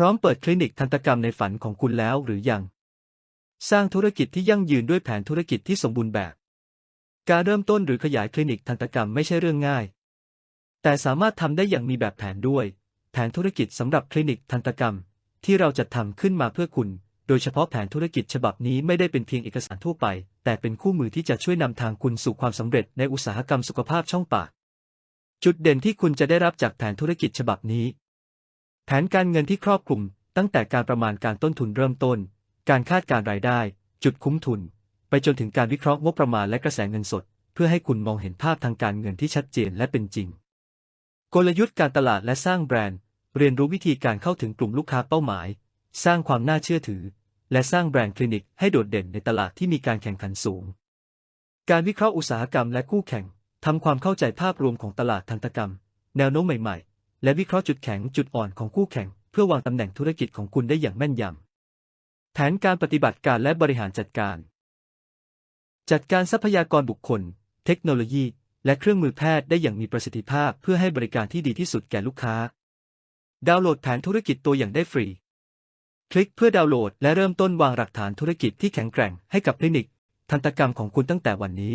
พร้อมเปิดคลินิกทันตกรรมในฝันของคุณแล้วหรือยัง สร้างธุรกิจที่ยั่งยืนด้วยแผนธุรกิจที่สมบูรณ์แบบ การเริ่มต้นหรือขยายคลินิกทันตกรรมไม่ใช่เรื่องง่าย แต่สามารถทำได้อย่างมีแบบแผนด้วย แผนธุรกิจสำหรับคลินิกทันตกรรม ที่เราจัดทำขึ้นมาเพื่อคุณ โดยเฉพาะแผนธุรกิจฉบับนี้ไม่ได้เป็นเพียงเอกสารทั่วไป แต่เป็นคู่มือที่จะช่วยนำทางคุณสู่ความสำเร็จในอุตสาหกรรมสุขภาพช่องปาก จุดเด่นที่คุณจะได้รับจากแผนธุรกิจฉบับนี้ แผนการเงินที่ครอบคลุม ตั้งแต่การประมาณการต้นทุนเริ่มต้น การคาดการรายได้ จุดคุ้มทุน ไปจนถึงการวิเคราะห์งบประมาณและกระแสเงินสด เพื่อให้คุณมองเห็นภาพทางการเงินที่ชัดเจนและเป็นจริง กลยุทธ์การตลาดและสร้างแบรนด์ เรียนรู้วิธีการเข้าถึงกลุ่มลูกค้าเป้าหมาย สร้างความน่าเชื่อถือ และสร้างแบรนด์คลินิกให้โดดเด่นในตลาดที่มีการแข่งขันสูง การวิเคราะห์อุตสาหกรรมและคู่แข่งทำความเข้าใจภาพรวมของตลาดทันตกรรม แนวโน้มใหม่ ๆ และวิเคราะห์จุดแข็งจุดอ่อนของคู่แข่ง เพื่อวางตำแหน่งธุรกิจของคุณได้อย่างแม่นยำ แผนการปฏิบัติการและบริหารจัดการ จัดการทรัพยากรบุคคล เทคโนโลยี และเครื่องมือแพทย์ได้อย่างมีประสิทธิภาพเพื่อให้บริการที่ดีที่สุดแก่ลูกค้า ดาวน์โหลดแผนธุรกิจตัวอย่างได้ฟรี คลิกเพื่อดาวน์โหลดและเริ่มต้นวางหลักฐานธุรกิจที่แข็งแกร่งให้กับคลินิกทันตกรรมของคุณตั้งแต่วันนี้